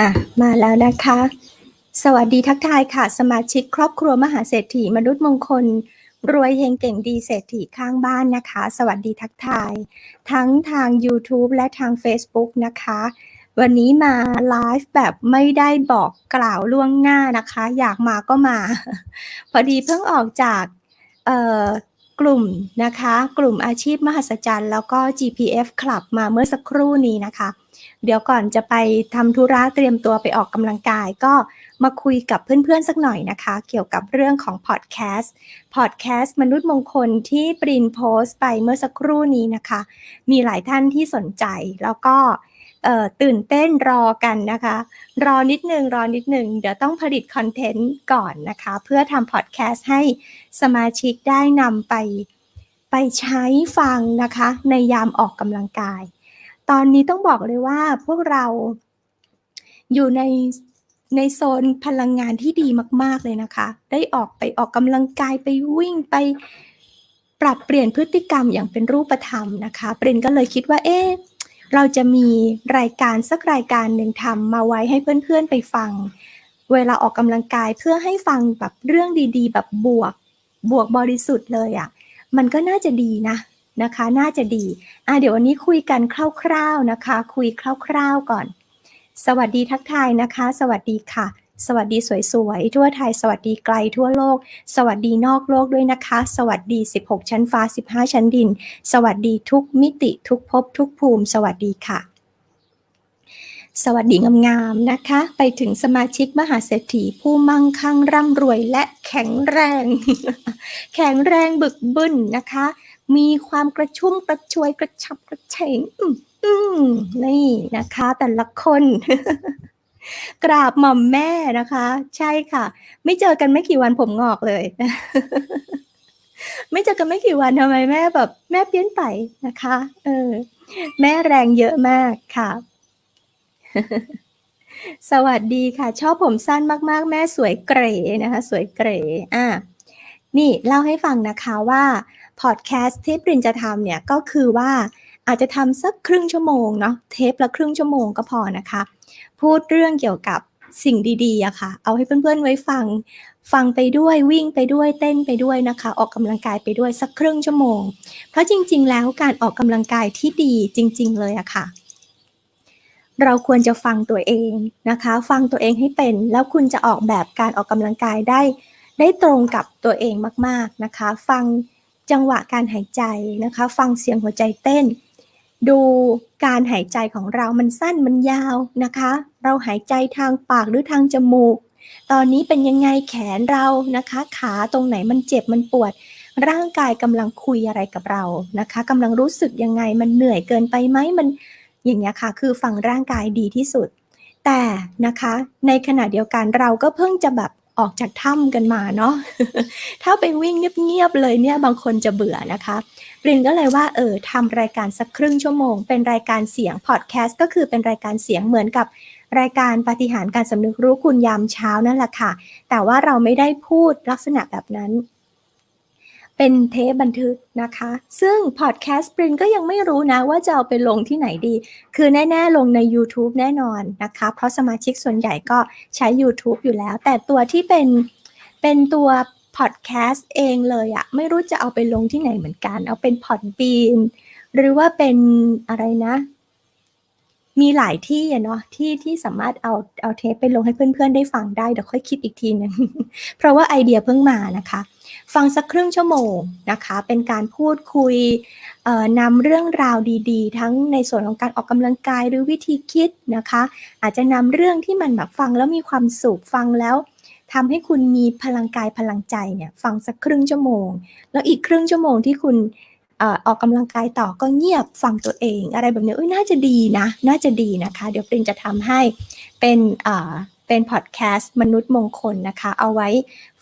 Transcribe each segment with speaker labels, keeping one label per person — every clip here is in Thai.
Speaker 1: อะมาแล้วนะคะ สวัสดีทักทายค่ะ สมาชิกครอบครัวมหาเศรษฐีมนุษย์มงคล รวยเฮงเก่งดีเศรษฐีข้างบ้านนะคะ สวัสดีทักทาย ทั้งทาง YouTube และทาง Facebook นะคะ วันนี้มาไลฟ์แบบไม่ได้บอกกล่าวล่วงหน้านะคะ อยากมาก็มา พอดีเพิ่งออกจากกลุ่มนะคะ กลุ่มอาชีพมหัศจรรย์ แล้วก็ GPF Club มาเมื่อสักครู่นี้นะคะ เดี๋ยวก่อนจะไปทำธุระเตรียมตัวไปออกกำลังกาย ก็มาคุยกับเพื่อนๆสักหน่อยนะคะ เกี่ยวกับเรื่องของพอดแคสต์พอดแคสต์มนุษย์มงคลที่ปรินโพสต์ไปเมื่อสักครู่นี้นะคะ มีหลายท่านที่สนใจแล้วก็ตื่นเต้นรอกันนะคะ รอนิดนึงรอนิดนึง เดี๋ยวต้องผลิตคอนเทนต์ก่อนนะคะ เพื่อทำพอดแคสต์ให้สมาชิกได้นำไปไปใช้ฟังนะคะ ในยามออกกำลังกาย ตอนนี้ต้องบอกเลยว่าพวกเราอยู่ในในโซนพลังงานที่ดีมาก ๆ เลยนะคะ ได้ออกไปออกกำลังกายไปวิ่งไปปรับเปลี่ยนพฤติกรรมอย่างเป็นรูปธรรมนะคะ เปรนก็เลยคิดว่า เอ๊ะ เราจะมีรายการสักรายการหนึ่งทำมาไว้ให้เพื่อนๆไปฟัง เวลาออกกำลังกายเพื่อให้ฟังแบบเรื่องดีๆ แบบบวกบวกบริสุทธิ์เลยอะ่ะ มันก็น่าจะดีนะ นะคะ น่าจะดีอะเดี๋ยววันนี้คุยกันคร่าวๆนะคะ คุยคร่าวๆก่อน สวัสดีทักทายนะคะ สวัสดีค่ะ สวัสดีสวยๆทั่วไทย สวัสดีไกลทั่วโลก สวัสดีนอกโลกด้วยนะคะ สวัสดี 16 ชั้นฟ้า 15 ชั้นดิน สวัสดีทุกมิติทุกภพทุกภูมิ สวัสดีค่ะสวัสดีงามๆนะคะ ไปถึงสมาชิกมหาเศรษฐีผู้มั่งคั่งร่ำรวยและแข็งแรง แข็งแรงบึกบึนนะคะ มีความกระชุ่มกระชวยกระชับกระเฉงอืมนี่นะคะ แต่ละคน กราบหม่อมแม่นะคะ ใช่ค่ะ ไม่เจอกันไม่กี่วันผมงอกเลย ไม่เจอกันไม่กี่วันทำไมแม่แบบ แม่เปลี่ยนไปนะคะ เออ แม่แรงเยอะมากค่ะ สวัสดีค่ะ ชอบผมสั้นมากๆ แม่สวยเก๋นะคะ สวยเก๋อะนี่เล่าให้ฟังนะคะว่า พอดแคสต์ที่ปรินจะทำเนี่ยก็คือว่าอาจจะทำสักครึ่งชั่วโมงเนาะเทปละครึ่งชั่วโมงก็พอนะคะ พูดเรื่องเกี่ยวกับสิ่งดีๆอะค่ะ เอาให้เพื่อนๆไว้ฟัง ฟังไปด้วยวิ่งไปด้วยเต้นไปด้วยนะคะ ออกกำลังกายไปด้วยสักครึ่งชั่วโมง เพราะจริงๆ แล้วการออกกำลังกายที่ดีจริง ๆ เลยอะค่ะ เราควรจะฟังตัวเองนะคะ ฟังตัวเองให้เป็น แล้วคุณจะออกแบบการออกกำลังกายได้ ได้ตรงกับตัวเองมากๆนะคะ ฟัง จังหวะการหายใจนะคะ ฟังเสียงหัวใจเต้น ดูการหายใจของเรามันสั้นมันยาวนะคะ เราหายใจทางปากหรือทางจมูก ตอนนี้เป็นยังไงแขนเรานะคะ ขาตรงไหนมันเจ็บมันปวด ร่างกายกำลังคุยอะไรกับเรานะคะกำลังรู้สึกยังไงมันเหนื่อยเกินไปไหมมันอย่างเงี้ยค่ะ คือฟังร่างกายดีที่สุด แต่นะคะในขณะเดียวกันเราก็เพิ่งจะแบบ ออกจากถ้ำกันมาเนาะ ถ้าไปวิ่งเงียบๆเลยเนี่ยบางคนจะเบื่อนะคะปรินก็เลยว่าเออทำรายการสักครึ่งชั่วโมง เป็นรายการเสียงพอดแคสต์ก็คือเป็นรายการเสียงเหมือนกับรายการปฏิหารการสำนึกรู้คุณยามเช้านั่นแหละค่ะ แต่ว่าเราไม่ได้พูดลักษณะแบบนั้น เป็นเทปบันทึกนะคะ ซึ่งพอดแคสต์ปรินก็ยังไม่รู้นะว่าจะเอาไปลงที่ไหนดี คือแน่ ๆ ลงใน YouTube แน่นอนนะคะ เพราะสมาชิกส่วนใหญ่ก็ใช้ YouTube อยู่แล้ว แต่ตัวที่เป็นเป็นตัวพอดแคสต์เองเลยอะไม่รู้จะเอาไปลงที่ไหนเหมือนกัน เอาเป็นพอดบีนหรือว่าเป็นอะไรนะ มีหลายที่เนาะที่ที่สามารถเอาเอาเทปไปลงให้เพื่อนๆ ได้ฟังได้เดี๋ยวค่อยคิดอีกทีนึงเพราะว่าไอเดียเพิ่งมานะคะ ฟังสักครึ่งชั่วโมงนะคะ เป็นการพูดคุยนำเรื่องราวดีๆ ทั้งในส่วนของการออกกำลังกายหรือวิธีคิดนะคะ อาจจะนำเรื่องที่มันแบบฟังแล้วมีความสุขฟังแล้วทำให้คุณมีพลังกายพลังใจเนี่ยฟังสักครึ่งชั่วโมง แล้วอีกครึ่งชั่วโมงที่คุณออกกำลังกายต่อก็เงียบฟังตัวเอง อะไรแบบนี้น่าจะดีนะ น่าจะดีนะคะ เดี๋ยวปรินจะทำให้เป็น เป็นพอดแคสต์มนุษย์มงคลนะคะ เอาไว้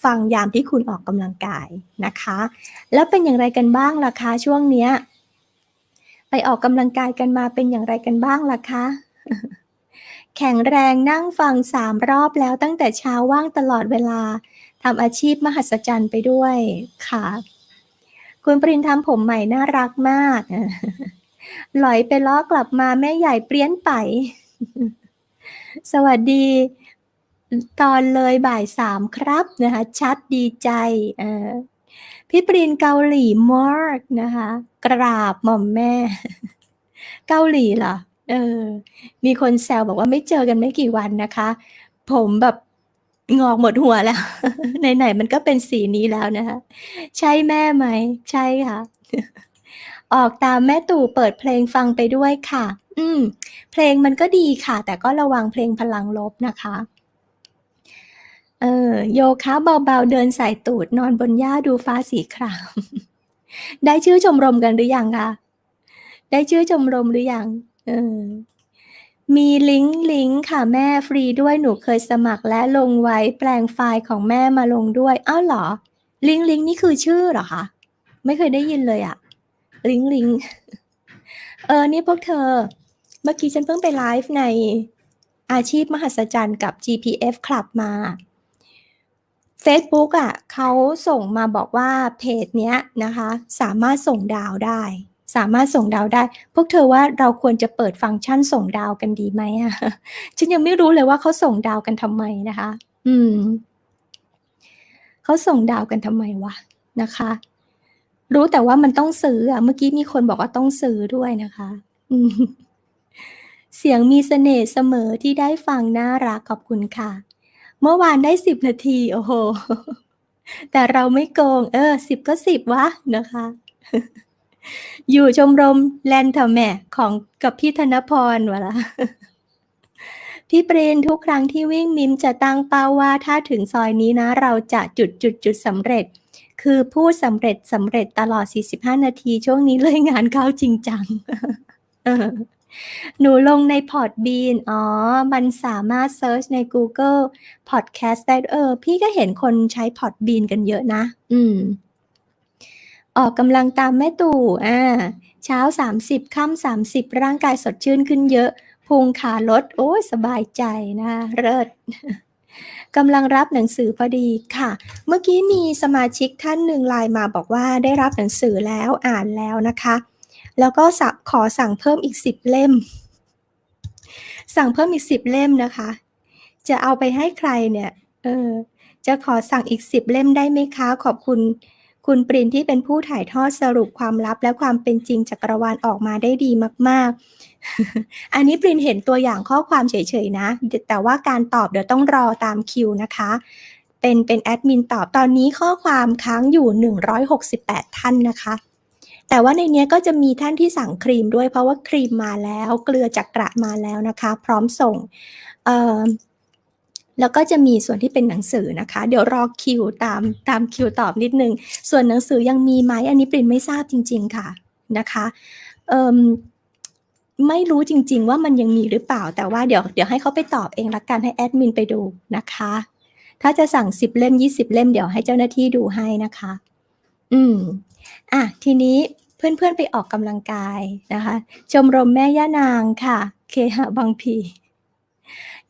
Speaker 1: ฟังยามที่คุณออกกำลังกายนะคะ แล้วเป็นอย่างไรกันบ้างล่ะคะช่วงเนี้ย ไปออกกำลังกายกันมาเป็นอย่างไรกันบ้างล่ะคะแข็งแรงนั่งฟังสามรอบแล้วตั้งแต่เช้าว่างตลอดเวลาทำอาชีพมหัศจรรย์ไปด้วยค่ะ คุณปรินทำผมใหม่น่ารักมากหลอยไปล้อกลับมาแม่ใหญ่เปลี่ยนไป สวัสดี ตอนเลยบ่ายสามครับนะคะชัดดีใจพี่ปรินเกาหลีมากนะคะ กราบหม่อมแม่ เกาหลีเหรอเออ มีคนแซวบอกว่าไม่เจอกันไม่กี่วันนะคะ ผมแบบงอกหมดหัวแล้วไหนๆมันก็เป็นสีนี้แล้วนะคะ ใช่แม่ไหม ใช่ค่ะ ออกตามแม่ตู่เปิดเพลงฟังไปด้วยค่ะ อืม เพลงมันก็ดีค่ะ แต่ก็ระวังเพลงพลังลบนะคะ เออ โยคะเบาๆ เดินสายตูดนอนบนหญ้าดูฟ้าสีคราม ได้ชื่อชมรมกันหรือยังคะ ได้ชื่อชมรมหรือยัง เออ มีลิงก์ลิงก์ค่ะแม่ฟรีด้วยหนูเคยสมัครและลงไว้แปลงไฟล์ของแม่มาลงด้วย อ้าวเหรอ ลิงก์ลิงก์นี่คือชื่อเหรอคะ ไม่เคยได้ยินเลยอะลิงก์ลิงก์เออ นี่พวกเธอ เมื่อกี้ฉันเพิ่งไปไลฟ์ในอาชีพมหัศจรรย์กับ GPF Club มา เฟซบุ๊กอะเขาส่งมาบอกว่าเพจเนี้ยนะคะ สามารถส่งดาวได้ สามารถส่งดาวได้ พวกเธอว่าเราควรจะเปิดฟังก์ชันส่งดาวกันดีไหมอะฉันยังไม่รู้เลยว่าเขาส่งดาวกันทำไมนะคะ อืมเขาส่งดาวกันทำไมวะนะคะ รู้แต่ว่ามันต้องซื้ออะเมื่อกี้มีคนบอกว่าต้องซื้อด้วยนะคะ อืมเสียงมีเสน่ห์เสมอที่ได้ฟังน่ารักขอบคุณค่ะ เมื่อวานได้10นาที โอ้โฮแต่เราไม่โกง เออ10ก็10วะนะคะ อยู่ชมรมแลนเถอะแม่ของกับพี่ธนพรวะละพี่ปรนทุกครั้งที่วิ่งมิมจะตั้งเป้าว่าถ้าถึงซอยนี้นะ เราจะจุดๆๆสำเร็จ คือพูดสำเร็จสำเร็จตลอด 45 นาที ช่วงนี้เลยงานเข้าจริงจัง หนูลงใน Podbean อ๋อ มันสามารถเซิร์ชใน Google Podcast ได้ เออ พี่ก็เห็นคนใช้ Podbean กันเยอะนะ อืม ออกกำลังตามแม่ตู่อาเช้า 30ค่ำ30 ร่างกายสดชื่นขึ้นเยอะ พุงขาลด โอ๊ยสบายใจนะคะเลิศกำลังรับหนังสือพอดีค่ะ เมื่อกี้มีสมาชิกท่านหนึ่งไลน์มาบอกว่าได้รับหนังสือแล้วอ่านแล้วนะคะ แล้วก็สะขอสั่งเพิ่มอีก 10 เล่ม สั่งเพิ่มอีก 10 เล่มนะคะ จะเอาไปให้ใครเนี่ยเออจะขอสั่งอีก 10 เล่มได้ไหมคะ?ขอบคุณคุณปรินที่เป็นผู้ถ่ายทอดสรุปความลับและความเป็นจริงจักรวาลออกมาได้ดีมาก ๆ อันนี้ปรินเห็นตัวอย่างข้อความเฉย ๆ นะ แต่ว่าการตอบเดี๋ยวต้องรอตามคิวนะคะ เป็นเป็นแอดมินตอบตอนนี้ข้อความค้างอยู่ 168 ท่านนะคะ แต่ว่าในนี้ก็จะมีท่านที่สั่งครีมด้วยเพราะว่าครีมมาแล้ว เกลือจักระมาแล้วนะคะ พร้อมส่งแล้วก็จะมีส่วนที่เป็นหนังสือนะคะ เดี๋ยวรอคิวตามตามคิวตอบนิดนึง ส่วนหนังสือยังมีไหมอันนี้ปรินไม่ทราบจริง ๆ ค่ะนะคะไม่รู้จริง ๆ ว่ามันยังมีหรือเปล่า แต่ว่าเดี๋ยวเดี๋ยวให้เขาไปตอบเองล้วกันให้แอดมินไปดูนะคะ ถ้าจะสั่ง 10 เล่ม 20 เล่มเดี๋ยวให้เจ้าหน้าที่ดูให้นะคะ อืมอะทีนี้เพื่อน ๆ ไปออกกำลังกายนะคะ ชมรมแม่ย่านางค่ะ เคหะบางพี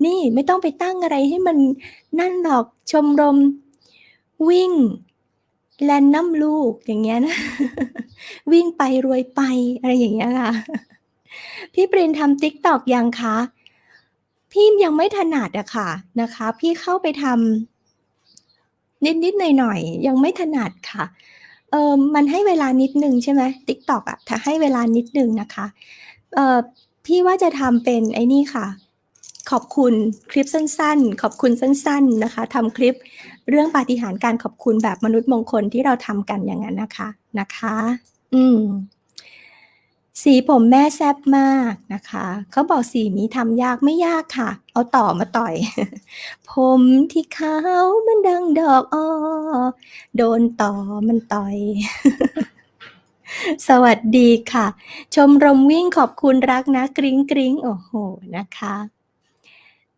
Speaker 1: นี่ไม่ต้องไปตั้งอะไรให้มันนั่นหรอกชมรมวิ่งแลนนัมลูกอย่างเงี้ยนะ วิ่งไปรวยไปอะไรอย่างเงี้ยค่ะ พี่ปรินทำ TikTok ยังคะ?พี่ยังไม่ถนัดอะค่ะนะคะ พี่เข้าไปทำนิดๆหน่อยๆยังไม่ถนัดค่ะ เออมันให้เวลานิดหนึ่งใช่ไหมติ๊กต็อะถ้าให้เวลานิดหนึ่งนะคะเออพี่ว่าจะทำเป็นไอ้นี่ค่ะ ขอบคุณคลิปสั้นๆ ขอบคุณสั้น ๆนะคะทำคลิปเรื่องปาฏิหาริย์การขอบคุณแบบมนุษย์มงคลที่เราทำกันอย่างนั้นนะคะนะคะ อืม สีผมแม่แซบมากนะคะ เขาบอกสีนี้ทำยากไม่ยากค่ะ เอาต่อมาต่อย ผมที่ขาวมือนดังดอกอ้อโดนต่อมันต่อย สวัสดีค่ะ ชมรมวิ่งขอบคุณรักนะ กริ๊งๆโอ้โฮนะคะ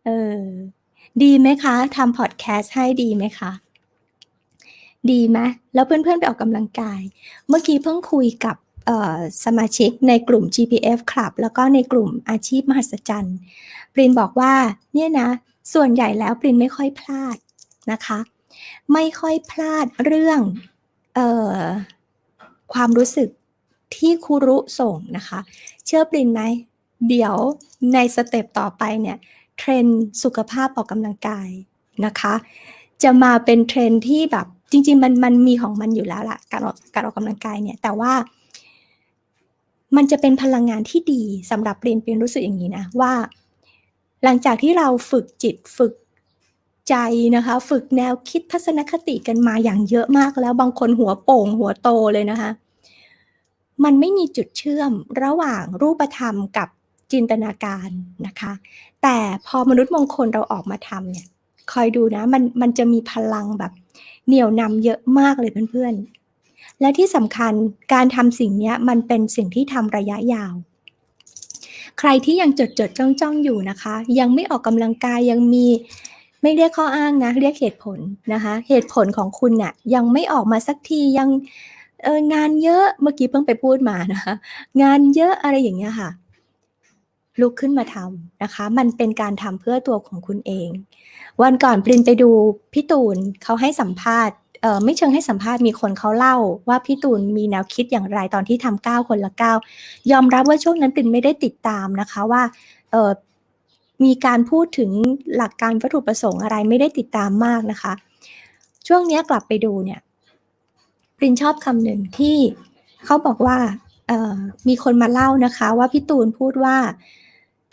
Speaker 1: เออ ดีไหมคะทำพอดแคสต์ให้ดีไหมคะ?ดีไหม?แล้วเพื่อนๆไปออกกำลังกาย เมื่อกี้เพิ่งคุยกับ สมาชิกในกลุ่ม GPF Club แล้วก็ในกลุ่มอาชีพมหัศจรรย์ปรินบอกว่าเนี่ยนะ ส่วนใหญ่แล้วปรินไม่ค่อยพลาดนะคะ ไม่ค่อยพลาดเรื่องออความรู้สึกที่คุรุส่งนะคะ เชื่อปรินไหม เดี๋ยวในสเต็ปต่อไปเนี่ย เทรนสุขภาพออกกำลังกายนะคะ จะมาเป็นเทรนที่แบบจริง ๆ มันมันมีของมันอยู่แล้วล่ะการออกการออกกำลังกายเนี่ยแต่ว่า มันจะเป็นพลังงานที่ดีสำหรับเรียนเป็นรู้สึกอย่างนี้นะว่า หลังจากที่เราฝึกจิตฝึกใจนะคะ ฝึกแนวคิดทัศนคติกันมาอย่างเยอะมากแล้วบางคนหัวโป่งหัวโตเลยนะคะ มันไม่มีจุดเชื่อมระหว่างรูปธรรมกับจินตนาการนะคะ แต่พอมนุษย์มงคลเราออกมาทำเนี่ยคอยดูนะมันมันจะมีพลังแบบเหนี่ยวนำเยอะมากเลยเพื่อนๆ และที่สำคัญการทำสิ่งนี้มันเป็นสิ่งที่ทำระยะยาว ใครที่ยังจดจดจ้องจ้องอยู่นะคะ ยังไม่ออกกำลังกายยังมีไม่เรียกข้ออ้างนะ เรียกเหตุผลนะคะ เหตุผลของคุณน่ะยังไม่ออกมาสักทียังเอองานเยอะเมื่อกี้เพิ่งไปพูดมานะคะงานเยอะอะไรอย่างเงี้ยค่ะ ลุกขึ้นมาทำนะคะ มันเป็นการทำเพื่อตัวของคุณเอง วันก่อนปรินไปดูพี่ตูนเขาให้สัมภาษณ์ ไม่เชิงให้สัมภาษณ์มีคนเขาเล่า ว่าพี่ตูนมีแนวคิดอย่างไรตอนที่ทำก้าวคนละก้าวยอมรับว่าช่วงนั้นปรินไม่ได้ติดตามนะคะว่าเออมีการพูดถึงหลักการวัตถุประสงค์อะไรไม่ได้ติดตามมากนะคะ ช่วงนี้กลับไปดูเนี่ยปรินชอบคำหนึ่งที่เขาบอกว่ามีคนมาเล่านะคะว่าพี่ตูนพูดว่า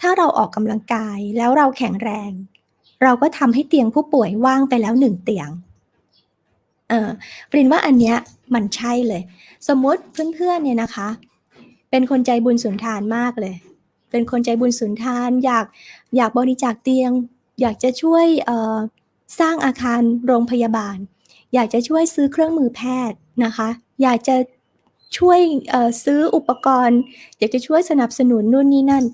Speaker 1: ถ้าเราออกกำลังกายแล้วเราแข็งแรง เราก็ทำให้เตียงผู้ป่วยว่างไปแล้วหนึ่งเตียง เออปรินว่าอันเนี้ยมันใช่เลย สมมติเพื่อนๆเนี่ยนะคะ เป็นคนใจบุญสุนทานมากเลย เป็นคนใจบุญสุนทานอยากอยากบริจาคเตียง อยากจะช่วยสร้างอาคารโรงพยาบาล อยากจะช่วยซื้อเครื่องมือแพทย์นะคะ อยากจะช่วยซื้ออุปกรณ์ อยากจะช่วยสนับสนุนนู่นนี่นั่น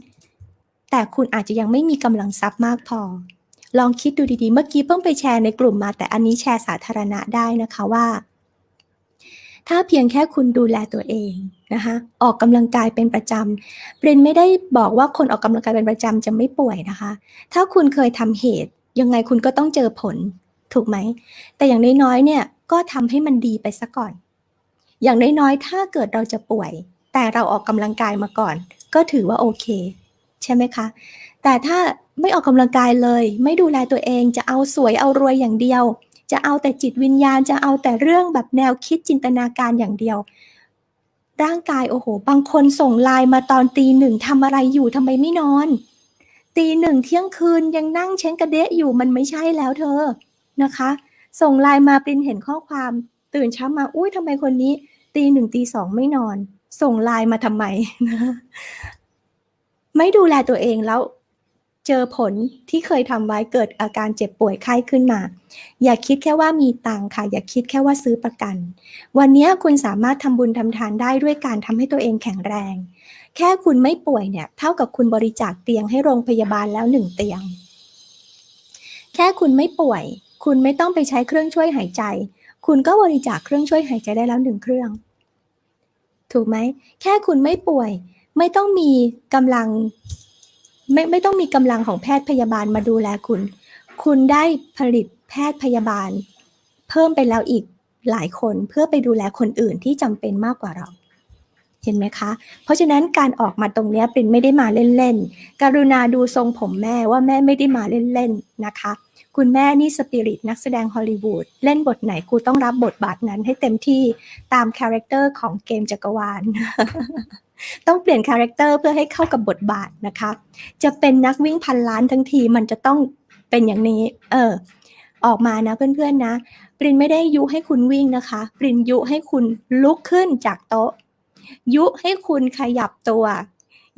Speaker 1: แต่คุณอาจจะยังไม่มีกำลังทรัพย์มากพอ ลองคิดดูดีๆ เมื่อกี้เพิ่งไปแชร์ในกลุ่มมา แต่อันนี้แชร์สาธารณะได้นะคะว่า ถ้าเพียงแค่คุณดูแลตัวเองนะคะออกกำลังกายเป็นประจำเรนไม่ได้บอกว่าคนออกกำลังกายเป็นประจำจะไม่ป่วยนะคะ ถ้าคุณเคยทำเหตุ ยังไงคุณก็ต้องเจอผลถูกไหม แต่อย่างน้อยๆเนี่ยก็ทำให้มันดีไปซะก่อน อย่างน้อยๆถ้าเกิดเราจะป่วย แต่เราออกกำลังกายมาก่อน ก็ถือว่าโอเค ใช่ไหมคะ แต่ถ้าไม่ออกกำลังกายเลย ไม่ดูแลตัวเองจะเอาสวยเอารวยอย่างเดียว จะเอาแต่จิตวิญญาณจะเอาแต่เรื่องแบบแนวคิดจินตนาการอย่างเดียว ร่างกายโอ้โห บางคนส่งไลน์มาตอนตีหนึ่งทำอะไรอยู่ทำไมไม่นอน ตีหนึ่งเที่ยงคืนยังนั่งเช้งกระเดะอยู่มันไม่ใช่แล้วเธอนะคะ ส่งไลน์มาปรินเห็นข้อความ ตื่นเช้ามาอุ้ยทำไมคนนี้ ตีหนึ่งตีสองไม่นอน ส่งไลน์มาทำไมนะไม่ดูแลตัวเองแล้ว เจอผลที่เคยทำไว้เกิดอาการเจ็บป่วยไข้ขึ้นมา อย่าคิดแค่ว่ามีตังค่ะ อย่าคิดแค่ว่าซื้อประกัน วันนี้คุณสามารถทำบุญทำทานได้ด้วยการทำให้ตัวเองแข็งแรง แค่คุณไม่ป่วยเนี่ยเท่ากับคุณบริจาคเตียงให้โรงพยาบาลแล้วหนึ่งเตียง แค่คุณไม่ป่วย คุณไม่ต้องไปใช้เครื่องช่วยหายใจ คุณก็บริจาคเครื่องช่วยหายใจได้แล้วหนึ่งเครื่อง ถูกไหม แค่คุณไม่ป่วย ไม่ต้องมีกำลัง ไม่ไม่ต้องมีกำลังของแพทย์พยาบาลมาดูแลคุณ คุณได้ผลิตแพทย์พยาบาล เพิ่มไปแล้วอีกหลายคนเพื่อไปดูแลคนอื่นที่จำเป็นมากกว่าเรา เห็นไหมคะ เพราะฉะนั้นการออกมาตรงนี้เป็นไม่ได้มาเล่นๆ กรุณาดูทรงผมแม่ว่าแม่ไม่ได้มาเล่นๆ นะคะ คุณแม่นี่สปิริตนักแสดงฮอลลีวูดเล่นบทไหนกูต้องรับบทบาทนั้นให้เต็มที่ตามคาแรคเตอร์ของเกมจักรวาล ต้องเปลี่ยนคาแรคเตอร์เพื่อให้เข้ากับบทบาทนะคะ จะเป็นนักวิ่งพันล้านทั้งทีมันจะต้องเป็นอย่างนี้ เออ ออกมานะเพื่อนๆนะ ปรินไม่ได้ยุให้คุณวิ่งนะคะ ปรินยุให้คุณลุกขึ้นจากโต๊ะ ยุให้คุณขยับตัว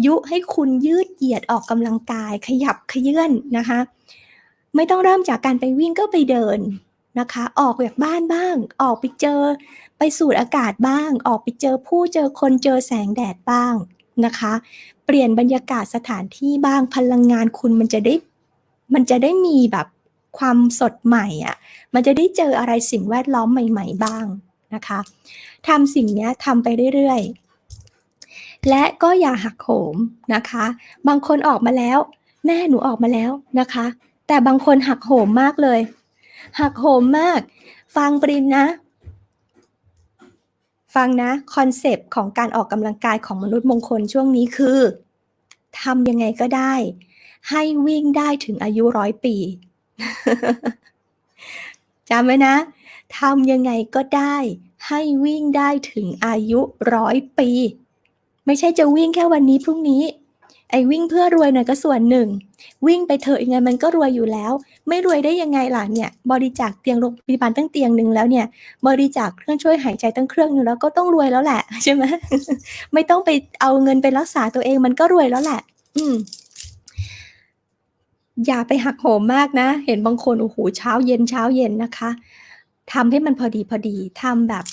Speaker 1: ยุให้คุณยืดเหยียดออกกำลังกาย ขยับขยื่นนะคะ ไม่ต้องเริ่มจากการไปวิ่งก็ไปเดิน นะคะ ออกจากบ้านบ้าง ออกไปเจอ ไปสูดอากาศบ้าง ออกไปเจอผู้เจอคนเจอแสงแดดบ้างนะคะ เปลี่ยนบรรยากาศสถานที่บ้างพลังงานคุณมันจะได้มันจะได้มีแบบความสดใหม่อะ่ะ มันจะได้เจออะไรสิ่งแวดล้อมใหม่ ๆ บ้างนะคะทำสิ่งนี้ทำไปเรื่อยๆ และก็อย่าหักโหมนะคะ บางคนออกมาแล้ว แม่หนูออกมาแล้วนะคะ แต่บางคนหักโหมมากเลย หักโหมมาก ฟังปรินนะ ฟังนะคอนเซปต์ของการออกกำลังกายของมนุษย์มงคลช่วงนี้คือทำยังไงก็ได้ ให้วิ่งได้ถึงอายุร้อยปีจำไว้นะทำยังไงก็ได้ให้วิ่งได้ถึงอายุร้อยปี ไม่ใช่จะวิ่งแค่วันนี้พรุ่งนี้ ไอ้วิ่งเพื่อรวยหน่อยก็ส่วนหนึ่ง วิ่งไปเถอะยังไงมันก็รวยอยู่แล้ว ไม่รวยได้ยังไงล่ะเนี่ยบริจาคเตียงโรงพยาบาลตั้งเตียงหนึ่งแล้วเนี่ย บริจาคเครื่องช่วยหายใจตั้งเครื่องหนึงแล้วก็ต้องรวยแล้วแหละใช่ไหมไม่ต้องไปเอาเงินไปรักษาตัวเองมันก็รวยแล้วแหละ อืมอย่าไปหักโหมมากนะ เห็นบางคนโอ้โหเช้าเย็นเช้าเย็นนะคะทำให้มันพอดีพอดีทำแบบ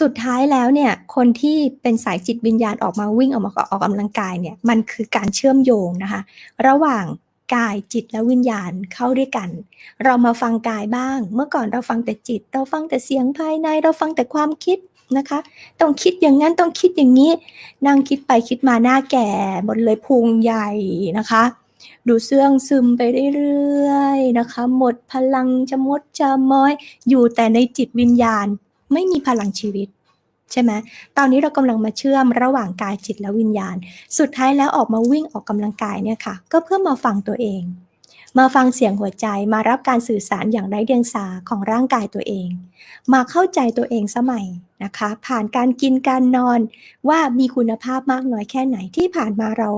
Speaker 1: สุดท้ายแล้วเนี่ยคนที่เป็นสายจิตวิญญาณออกมาวิ่งออกมาออกกำลังกายเนี่ยมันคือการเชื่อมโยงนะคะ ระหว่างกายจิตและวิญญาณเข้าด้วยกัน เรามาฟังกายบ้าง เมื่อก่อนเราฟังแต่จิต เราฟังแต่เสียงภายใน เราฟังแต่ความคิดนะคะ ต้องคิดอย่างนั้นต้องคิดอย่างนี้ นั่งคิดไปคิดมาหน้าแก่หมดเลยพุงใหญ่นะคะ ดูเสื่องซึมไปเรื่อยๆนะคะ หมดพลังจะมดจะม้อย อยู่แต่ในจิตวิญญาณ ไม่มีพลังชีวิตใช่ไหมตอนนี้เรากำลังมาเชื่อมระหว่างกายจิตและวิญญาณ สุดท้ายแล้วออกมาวิ่งออกกำลังกายเนี่ยค่ะ ก็เพื่อมาฟังตัวเอง มาฟังเสียงหัวใจ มารับการสื่อสารอย่างไร้เดียงสาของร่างกายตัวเอง มาเข้าใจตัวเองสมัยนะคะ ผ่านการกินการนอนว่ามีคุณภาพมากน้อยแค่ไหนที่ผ่านมาเรา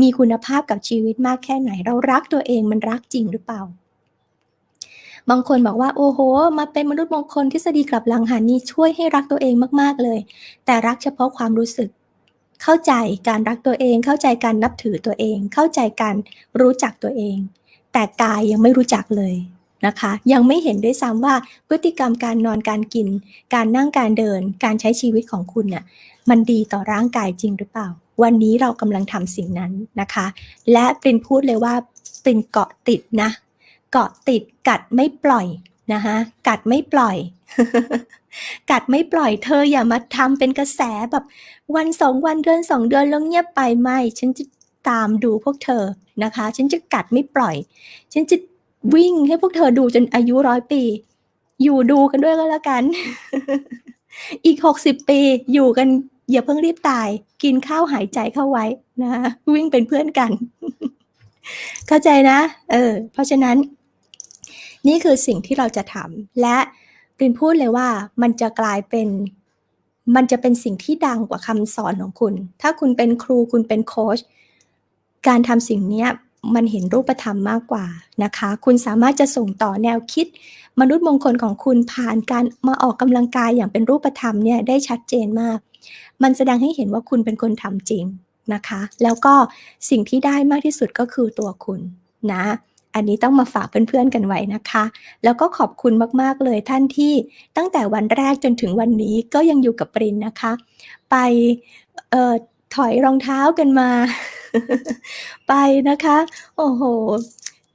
Speaker 1: มีคุณภาพกับชีวิตมากแค่ไหน เรารักตัวเองมันรักจริงหรือเปล่า บางคนบอกว่าโอ้โห มาเป็นมนุษย์มงคลทฤษฎีกลับหลังหันนี่ช่วยให้รักตัวเองมากๆเลย แต่รักเฉพาะความรู้สึก เข้าใจการรักตัวเอง เข้าใจการนับถือตัวเอง เข้าใจการรู้จักตัวเอง แต่กายยังไม่รู้จักเลยนะคะ ยังไม่เห็นด้วยซ้ำว่าพฤติกรรมการนอนการกิน การนั่งการเดิน การใช้ชีวิตของคุณน่ะมันดีต่อร่างกายจริงหรือเปล่า วันนี้เรากำลังทำสิ่งนั้นนะคะ และปรินพูดเลยว่าปรินเกาะติดนะ เกาะติดกัดไม่ปล่อยนะคะกัดไม่ปล่อย กัดไม่ปล่อยเธออย่ามาทำเป็นกระแสแบบวันสองวันเดือนสองเดือนแล้วเงียบไปไม่ฉันจะตามดูพวกเธอนะคะ ฉันจะกัดไม่ปล่อย ฉันจะวิ่งให้พวกเธอดูจนอายุร้อยปี อยู่ดูกันด้วยก็แล้วกัน อีกหกสิบปีอยู่กันอย่าเพิ่งรีบตาย กินข้าวหายใจเข้าไว้นะวิ่งเป็นเพื่อนกัน เข้าใจนะ เออ เพราะฉะนั้น นี่คือสิ่งที่เราจะทำและรินพูดเลยว่ามันจะกลายเป็นมันจะเป็นสิ่งที่ดังกว่าคำสอนของคุณ ถ้าคุณเป็นครูคุณเป็นโค้ชการทำสิ่งนี้มันเห็นรูปธรรมมากกว่านะคะ คุณสามารถจะส่งต่อแนวคิด มนุษย์มงคลของคุณผ่านการมาออกกำลังกายอย่างเป็นรูปธรรมเนี่ยได้ชัดเจนมาก มันแสดงให้เห็นว่าคุณเป็นคนทำจริง นะคะ แล้วก็สิ่งที่ได้มากที่สุดก็คือตัวคุณนะ อันนี้ต้องมาฝากเพื่อนๆกันไว้นะคะ แล้วก็ขอบคุณมากๆเลยท่านที่ตั้งแต่วันแรกจนถึงวันนี้ก็ยังอยู่กับปรินนะคะ ไปเอ่อถอยรองเท้ากันมา ไปนะคะ โอ้โห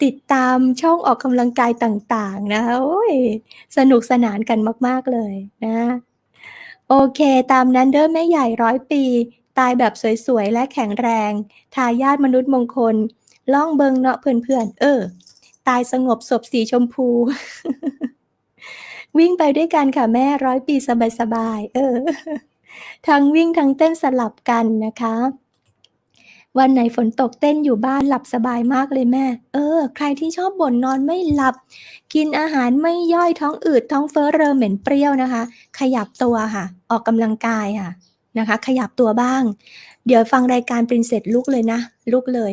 Speaker 1: ติดตามช่องออกกำลังกายต่างๆนะคะโอ้ยสนุกสนานกันมากๆเลยนะ โอเค ตามนั้นเด้อแม่ใหญ่ร้อยปี ตายแบบสวยๆ และแข็งแรง ทายาทมนุษย์มงคล ล่องเบิงเนาะเพื่อนๆ เออ ตายสงบศพสีชมพู วิ่งไปด้วยกันค่ะแม่ร้อยปีสบายๆ เออ ทั้งวิ่งทั้งเต้นสลับกันนะคะ วันไหนฝนตกเต้นอยู่บ้านหลับสบายมากเลยแม่ เออ ใครที่ชอบบ่นนอนไม่หลับ กินอาหารไม่ย่อยท้องอืดท้องเฟ้อเรอเหม็นเปรี้ยวนะคะ ขยับตัวค่ะ ออกกำลังกายค่ะ นะคะ ขยับตัวบ้าง เดี๋ยวฟังรายการปรินเสร็จลุกเลยนะ ลุกเลย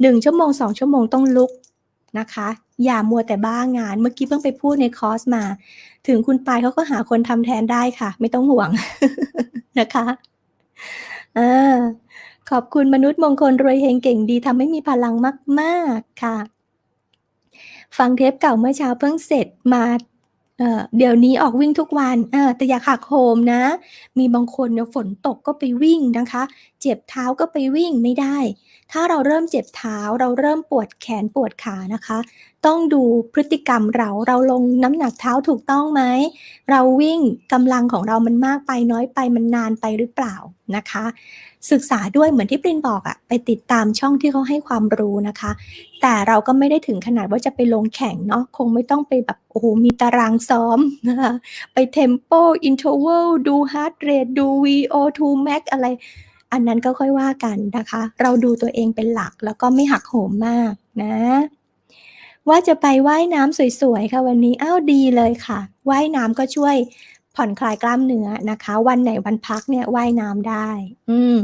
Speaker 1: หนึ่งชั่วโมงสองชั่วโมงต้องลุกนะคะ อย่ามัวแต่บ้างาน เมื่อกี้เพิ่งไปพูดในคอร์สมา ถึงคุณปายเขาก็หาคนทำแทนได้ค่ะ ไม่ต้องห่วงนะคะอขอบคุณมนุษย์มงคลรวยเฮงเก่งดีทำให้มีพลังมาก ๆ ค่ะ ฟังเทปเก่าเมื่อเช้าเพิ่งเสร็จมา เออเดี๋ยวนี้ออกวิ่งทุกวัน เออ แต่อย่าหักโหมนะ มีบางคนเนี่ยฝนตกก็ไปวิ่งนะคะ เจ็บเท้าก็ไปวิ่งไม่ได้ ถ้าเราเริ่มเจ็บเท้าเราเริ่มปวดแขนปวดขานะคะ ต้องดูพฤติกรรมเราเราลงน้ำหนักเท้าถูกต้องไหม เราวิ่งกำลังของเรามันมากไปน้อยไปมันนานไปหรือเปล่านะคะ ศึกษาด้วยเหมือนที่ปรินบอกอะไปติดตามช่องที่เขาให้ความรู้นะคะ แต่เราก็ไม่ได้ถึงขนาดว่าจะไปลงแข่งเนาะคงไม่ต้องไปแบบโอ้โหมีตารางซ้อมนะคะไปเทมโปอินเทอร์เวลดูฮาร์ดเรทดู VO2 max อะไร อันนั้นก็ค่อยว่ากันนะคะ เราดูตัวเองเป็นหลักแล้วก็ไม่หักโหมมากนะ ว่าจะไปว่ายน้ำสวยๆค่ะวันนี้อ้าวดีเลยค่ะว่ายน้ำก็ช่วยผ่อนคลายกล้ามเนื้อนะคะ วันไหนวันพักเนี่ยว่ายน้ำได้ อืม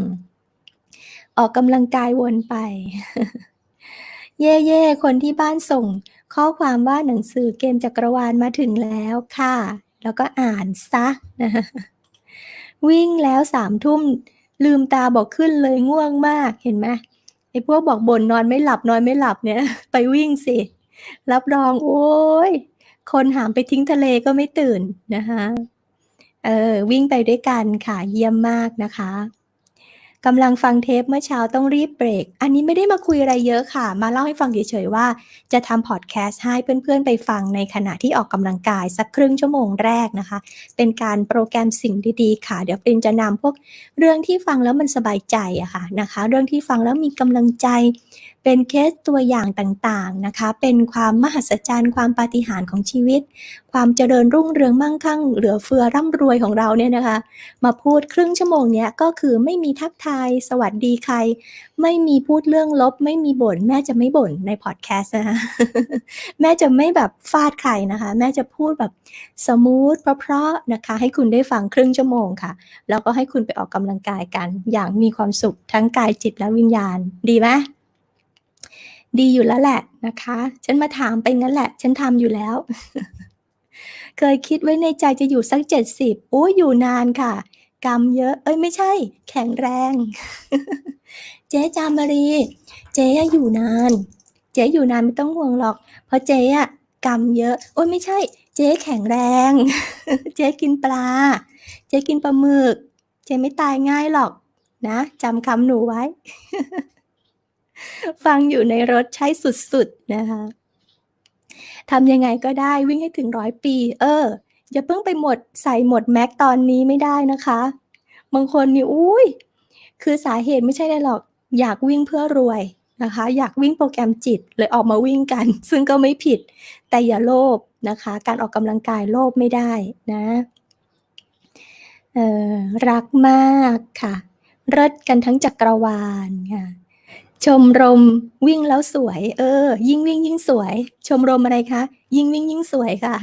Speaker 1: ออกกำลังกายวนไป เย่เย่คนที่บ้านส่ง ข้อความว่าหนังสือเกมจักรวาลมาถึงแล้วค่ะ แล้วก็อ่านซะวิ่งแล้วสามทุ่ม ลืมตาบอกขึ้นเลยง่วงมากเห็นไหมไอ้พวกบอกบ่นนอนไม่หลับนอนไม่หลับเนี่ย ไปวิ่งสิ รับรองโอ้ยคนหามไปทิ้งทะเลก็ไม่ตื่นนะคะเออวิ่งไปด้วยกันค่ะเยี่ยมมากนะคะ กำลังฟังเทปเมื่อเช้าต้องรีบเบรก อันนี้ไม่ได้มาคุยอะไรเยอะค่ะ มาเล่าให้ฟังเฉยๆว่า จะทำพอดแคสต์ให้เพื่อนๆไปฟังในขณะที่ออกกำลังกายสักครึ่งชั่วโมงแรกนะคะ เป็นการโปรแกรมสิ่งดีๆ ค่ะ เดี๋ยวปรินจะนำพวกเรื่องที่ฟังแล้วมันสบายใจอะค่ะนะคะ เรื่องที่ฟังแล้วมีกำลังใจเป็นเคสตัวอย่างต่างๆนะคะ เป็นความมหัศจรรย์ความปาฏิหาริย์ของชีวิต ความเจริญรุ่งเรืองมั่งคั่ง เหลือเฟือร่ำรวยของเราเนี่ยนะคะ มาพูดครึ่งชั่วโมงเนี้ยก็คือไม่มีทักทายสวัสดีใคร ไม่มีพูดเรื่องลบ ไม่มีบ่นแม่จะไม่บ่นในพอดแคสต์นะคะแม่จะไม่แบบฟาดใครนะคะ แม่จะพูดแบบสมูทเพราะๆนะคะ ให้คุณได้ฟังครึ่งชั่วโมงค่ะ แล้วก็ให้คุณไปออกกำลังกายกัน อย่างมีความสุขทั้งกายจิตและวิญญาณ ดีไหม ดีอยู่แล้วแหละนะคะ ฉันมาถามไปงั้นแหละ ฉันทำอยู่แล้ว เคยคิดไว้ในใจจะอยู่สักเจ็ดสิบโอ้ยอยู่นานค่ะ กรรมเยอะ เอ้ยไม่ใช่ แข็งแรง เจ๊จามารี เจ๊อะอยู่นาน เจ๊อยู่นานไม่ต้องห่วงหรอก เพราะเจ๊อะกรรมเยอะ โอ้ยไม่ใช่ เจ๊แข็งแรง เจ๊กินปลา เจ๊กินปลาหมึก เจ๊ไม่ตายง่ายหรอกนะจำคำหนูไว้ ฟังอยู่ในรถใช้สุดๆนะคะทำยังไงก็ได้วิ่งให้ถึงร้อยปี เออ อย่าเพิ่งไปหมดใส่หมดแม็กตอนนี้ไม่ได้นะคะ บางคนนี่อุ้ยคือสาเหตุไม่ใช่เลยหรอก อยากวิ่งเพื่อรวยนะคะ อยากวิ่งโปรแกรมจิตเลยออกมาวิ่งกัน ซึ่งก็ไม่ผิด แต่อย่าโลภนะคะ การออกกำลังกายโลภไม่ได้นะเออรักมากค่ะ เลิศกันทั้งจักรวาลค่ะ ชมรมวิ่งแล้วสวย เออ ยิ่งวิ่งยิ่งสวย ชมรมอะไรคะ ยิ่งวิ่งยิ่งสวยค่ะ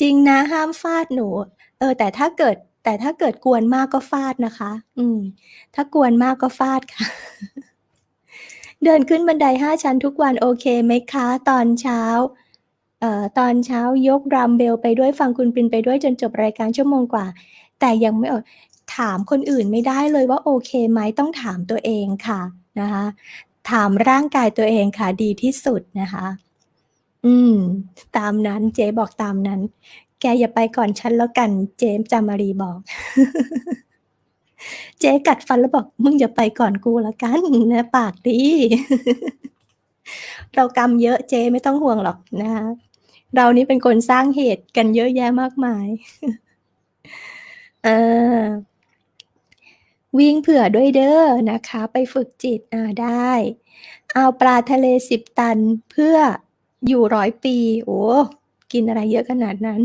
Speaker 1: จริงนะห้ามฟาดหนู เออ แต่ถ้าเกิด แต่ถ้าเกิดกวนมากก็ฟาดนะคะ อืม ถ้ากวนมากก็ฟาดค่ะ เดินขึ้นบันไดห้าชั้นทุกวันโอเคไหมคะ ตอนเช้าเอ่อตอนเช้ายกรัมเบลไปด้วยฟังคุณปรินไปด้วยจนจบรายการชั่วโมงกว่า แต่ยังไม่ออก ถามคนอื่นไม่ได้เลยว่าโอเคไหมต้องถามตัวเองค่ะนะคะถามร่างกายตัวเองค่ะดีที่สุดนะคะ อืม ตามนั้นเจ๊บอกตามนั้น แกอย่าไปก่อนฉันแล้วกันเจมจามารีบอก เจ๊กัดฟันแล้วบอก มึงอย่าไปก่อนกูแล้วกันนะปากดี เรากรรมเยอะเจ๊ไม่ต้องห่วงหรอกนะคะเรานี่เป็นคนสร้างเหตุกันเยอะแยะมากมาย เออ วิ่งเผื่อด้วยเด้อนะคะ ไปฝึกจิตอ่าได้ เอาปลาทะเลสิบตันเพื่ออยู่ร้อยปี โอ้กินอะไรเยอะขนาดนั้น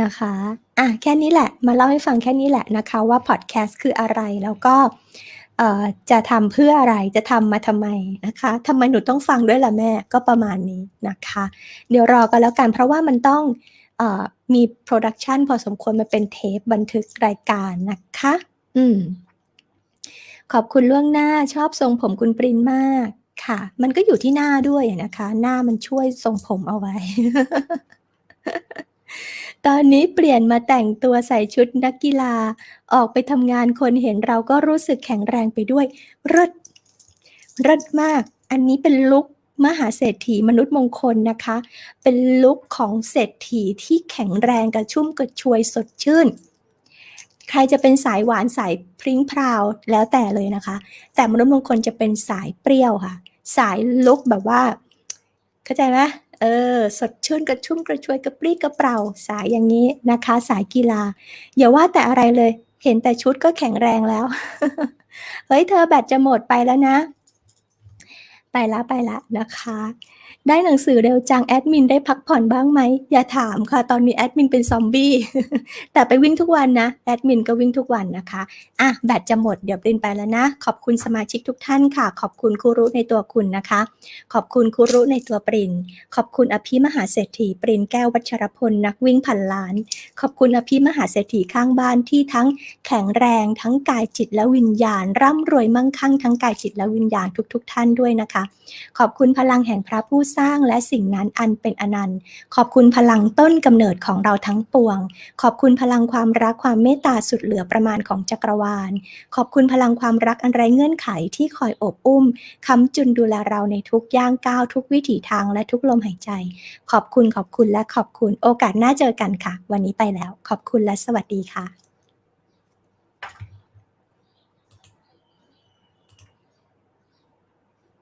Speaker 1: นะคะอะแค่นี้แหละ มาเล่าให้ฟังแค่นี้แหละนะคะว่าพอดแคสต์คืออะไรแล้วก็จะทำเพื่ออะไรจะทำมาทำไมนะคะทำไมหนูต้องฟังด้วยล่ะแม่ก็ประมาณนี้นะคะ เดี๋ยวรอกันแล้วกัน เพราะว่ามันต้องอมีโปรดักชันพอสมควรมาเป็นเทปบันทึกรายการนะคะ อืม ขอบคุณล่วงหน้าชอบทรงผมคุณปรินมากค่ะ มันก็อยู่ที่หน้าด้วยนะคะ หน้ามันช่วยทรงผมเอาไว้ ตอนนี้เปลี่ยนมาแต่งตัวใส่ชุดนักกีฬา ออกไปทำงานคนเห็นเราก็รู้สึกแข็งแรงไปด้วยเลิศเลิศมาก อันนี้เป็นลุกมหาเศรษฐีมนุษย์มงคลนะคะ เป็นลุกของเศรษฐีที่แข็งแรงกระชุ่มกระชวยสดชื่น ใครจะเป็นสายหวานสายพริ้งพราวแล้วแต่เลยนะคะ แต่มนุษย์มงคลจะเป็นสายเปรี้ยวค่ะ สายลุกแบบว่า เข้าใจไหมเออ สดชื่นกระชุ่มกระชวยกระปรี้กระเปร่าสายอย่างนี้นะคะ สายกีฬา อย่าว่าแต่อะไรเลย เห็นแต่ชุดก็แข็งแรงแล้ว เฮ้ยเธอแบตจะหมดไปแล้วนะ ไปแล้วไปล้วนะคะ ได้หนังสือเร็วจังแอดมินได้พักผ่อนบ้างไหมอย่าถามค่ะ ตอนนี้แอดมินเป็นซอมบี้ แต่ไปวิ่งทุกวันนะแอดมินก็วิ่งทุกวันนะคะ อะ แบตจะหมดเดี๋ยวปรินไปแล้วนะ ขอบคุณสมาชิกทุกท่านค่ะ ขอบคุณครูรุในตัวคุณนะคะ ขอบคุณครูรุในตัวปริน ขอบคุณอภิมหาเศรษฐีปรินแก้ววัชรพลนักวิ่งพันล้าน ขอบคุณอภิมหาเศรษฐีข้างบ้านที่ทั้งแข็งแรง ทั้งกายจิตและวิญญาณ ร่ำรวยมั่งคั่งทั้งกายจิตและวิญญาณทุก ๆ ท่านด้วยนะคะ ขอบคุณพลังแห่งพระผู้สร้างและสิ่งนั้นอันเป็นอนันต์ ขอบคุณพลังต้นกำเนิดของเราทั้งปวง ขอบคุณพลังความรักความเมตตาสุดเหลือประมาณของจักรวาล ขอบคุณพลังความรักอันไร้เงื่อนไขที่คอยอบอุ้มค้ำจุนดูแลเราในทุกย่างก้าวทุกวิถีทางและทุกลมหายใจ ขอบคุณขอบคุณและขอบคุณโอกาสหน้าเจอกันค่ะ วันนี้ไปแล้ว ขอบคุณและสวัสดีค่ะ